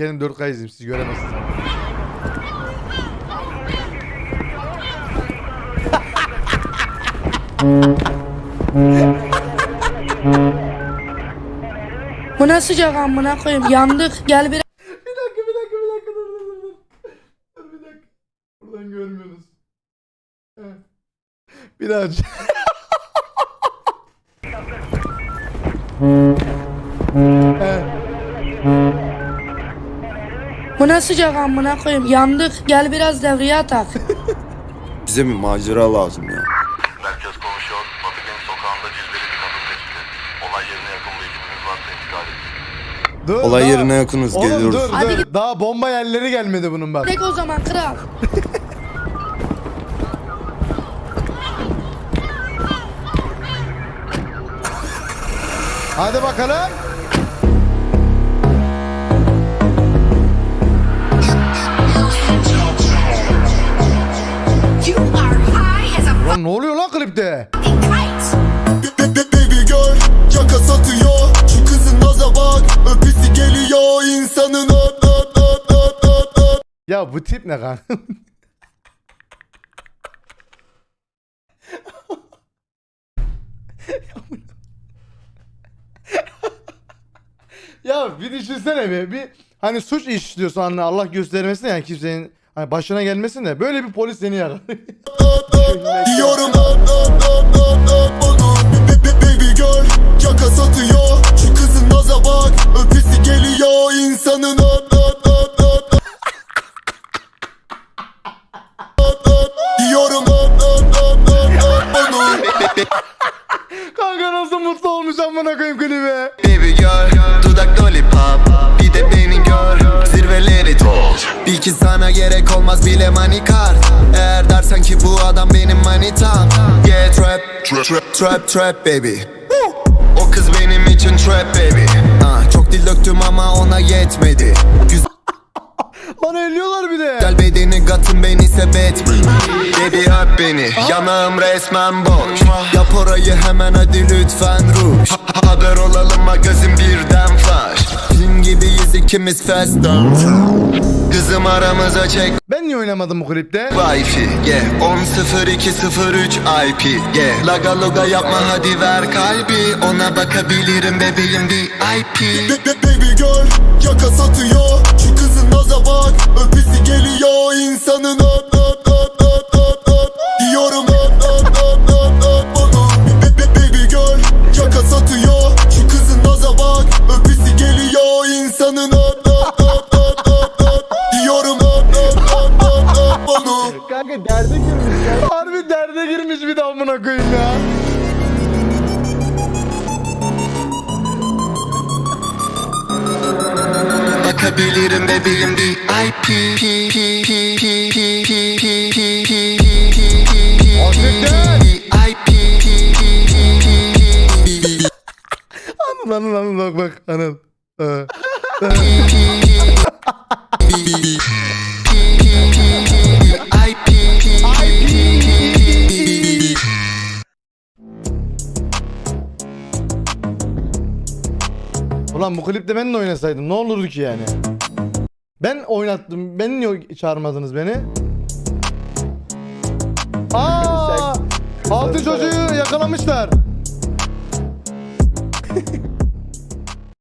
kendim 4K izleyeyim siz göremezsiniz. Bu ne sıcak amına koyayım yandık gel bir Bir dakika bir dakika bir dakika dur dur dur. dur. Bir dakika. Buradan görmüyorsunuz. Heh. Bir daha aç. Heh. Bu ne sıcak amına koyayım yandık gel biraz devreye atak. Bize bir macera lazım ya. Merkez konuşuyor. Batıkent sokağında cüzbeli bir kadın tespit. Olay yerine yakın bir ekibimiz varsa intikal edin. Dur, Olay daha- yerine yakınız Oğlum geliyoruz. dur Hadi dur. Daha bomba yerleri gelmedi bunun bak. Direkt o zaman kral. Hadi bakalım. Oluyor lan klipte? fucking kite. Baby girl yaka satıyor Şu kızın naza bak Öpüsü geliyor insanın öp öp öp öp öp öp Ya bu tip ne kan? ya bir düşünsene bir, bir hani suç işliyorsun anne Allah göstermesin yani kimsenin hani başına gelmesin de böyle bir polis seni yarar. Diyorum insanın öp öp öp öp Öp öp Diyorum öp öp öp öp öp onu. Kanka nasıl mutlu olmuş amına koyayım klibe. Baby girl dudak lollipop. Bir de beni gör zirveleri toz Bil ki sana gerek olmaz bile card Eğer dersen ki bu adam benim manitam. Yeah trap trap trap trap baby için trap baby. Ah, Çok dil döktüm ama ona yetmedi. Lan elliyorlar bir de. Güzel bedeni gatın beni sebet Baby öp beni. Yanağım resmen boş. Yap orayı hemen hadi lütfen ruj. Ha- Haber olalım magazin birden flash. Film gibiyiz ikimiz fast and. Kızım aramıza çek. Ben niye oynamadım bu klipte? Wi-Fi yeah 100203 IP yeah Laga loga yapma hadi ver kalbi. Ona bakabilirim bebeğim VIP Baby amına koyayım ya. Bakabilirim bebeğim VIP Anıl anıl anıl bak bak anıl. Ee. Ulan bu klipte ben de oynasaydım ne olurdu ki yani? Ben oynattım. Ben niye çağırmadınız beni? Aa! Altı çocuğu yakalamışlar.